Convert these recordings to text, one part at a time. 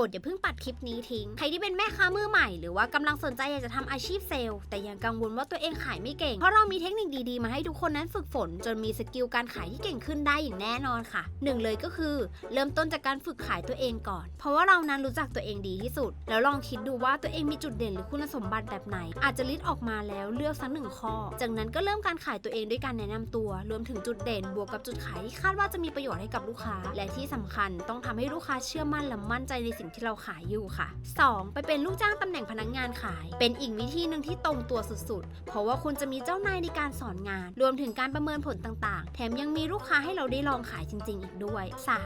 รดอย่าเพิ่งปัดคลิปนี้ทิ้ง ใครที่เป็นแม่ค้ามือใหม่หรือว่ากำลังสนใจอยากจะทำอาชีพเซลล์ แต่ยังกังวลว่าตัวเองขายไม่เก่ง เพราะเรามีเทคนิคดีๆ มาให้ทุกคนนั้นฝึกฝน จนมีสกิลการขายที่เก่งขึ้นได้อย่างแน่นอนค่ะหนึ่งเลยก็คือ เริ่มต้นจากการฝึกขายตัวเองก่อน เพราะว่าเรานั้นรู้จักตัวเองดีที่สุด แล้วลองคิดดูว่าตัวเองมีจุดเด่นหรือคุณสมบัติแบบไหน อาจจะลิสต์ออกมาแล้วเลือกสักหนึ่งข้อ จากนั้นก็เริ่มการขายตัวเองด้วยการแนะนำตัว รวมถึงจุดเด่นบวกกับจุดขายที่คาดว่าจะมีประโยชน์ให้กับลูกค้า และที่สำคัญต้องทำให้ลูกค้าเชื่อมั่นและมั่นใจในสิ่งที่เราขายอยู่ค่ะ 2. ไปเป็นลูกจ้างตำแหน่งพนักงานขาย เป็นอีกวิธีหนึ่งที่ตรงตัวสุดๆ เพราะว่าคุณจะมีเจ้านายในการสอนงาน รวมถึงการประเมินผลต่างๆ แถมยังมีลูกค้าให้เราได้ลองขายจริง ๆ อีกด้วย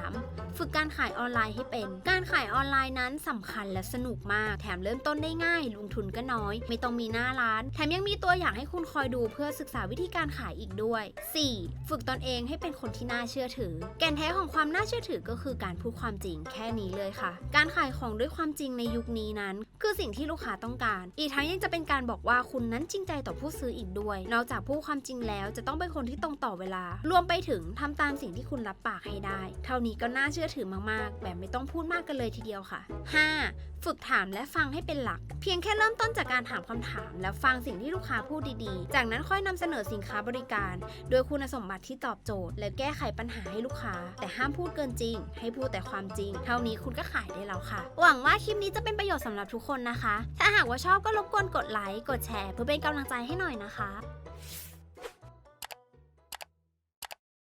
3. ฝึกการขายออนไลน์ให้เป็น การขายออนไลน์นั้นสำคัญและสนุกมาก แถมเริ่มต้นได้ง่าย ลงทุนก็น้อย ไม่ต้องมีหน้าร้าน แถมยังมีตัวอย่างให้คุณคอยดูเพื่อศึกษาวิธีการขายอีกด้วย 4. ฝึกตนเองให้เป็นคนที่น่าเชื่อถือ แก่นแท้ของความน่าเชื่อถือก็คือการพูดความจริงแค่นี้เลยค่ะ การขายของด้วยความจริงในยุคนี้นั้น คือสิ่งที่ลูกค้าต้องการ อีกทั้งยังจะเป็นการบอกว่าคุณนั้นจริงใจต่อผู้ซื้ออีกด้วย นอกจากพูดความจริงแล้วจะต้องเป็นคนที่ตรงต่อเวลา รวมไปถึงทำตามสิ่งที่คุณรับปากให้ได้ เท่านี้ก็น่าเชื่อถือมากๆ แบบไม่ต้องพูดมากกันเลยทีเดียวค่ะ 5. ฝึกถามและฟังให้เป็นหลัก เพียงแค่เริ่มต้นจากการถามคำถาม และฟังสิ่งที่ลูกค้าพูดดีๆ จากนั้นค่อยนำเสนอสินค้าบริการ โดยคุณสมบัติที่ตอบโจทย์ และแก้ไขปัญหาให้ลูกค้า แต่ห้ามพูดเกินจริง ให้พูดแต่ความจริง เท่านี้คุณก็ขายได้แล้วค่ะ หวังว่าคลิปนี้จะเป็นประโยชน์สำหรับทุกคนนะคะ ถ้าหากว่าชอบก็รบกวนกดไลค์ กดแชร์ เพื่อเป็นกำลังใจให้หน่อยนะคะ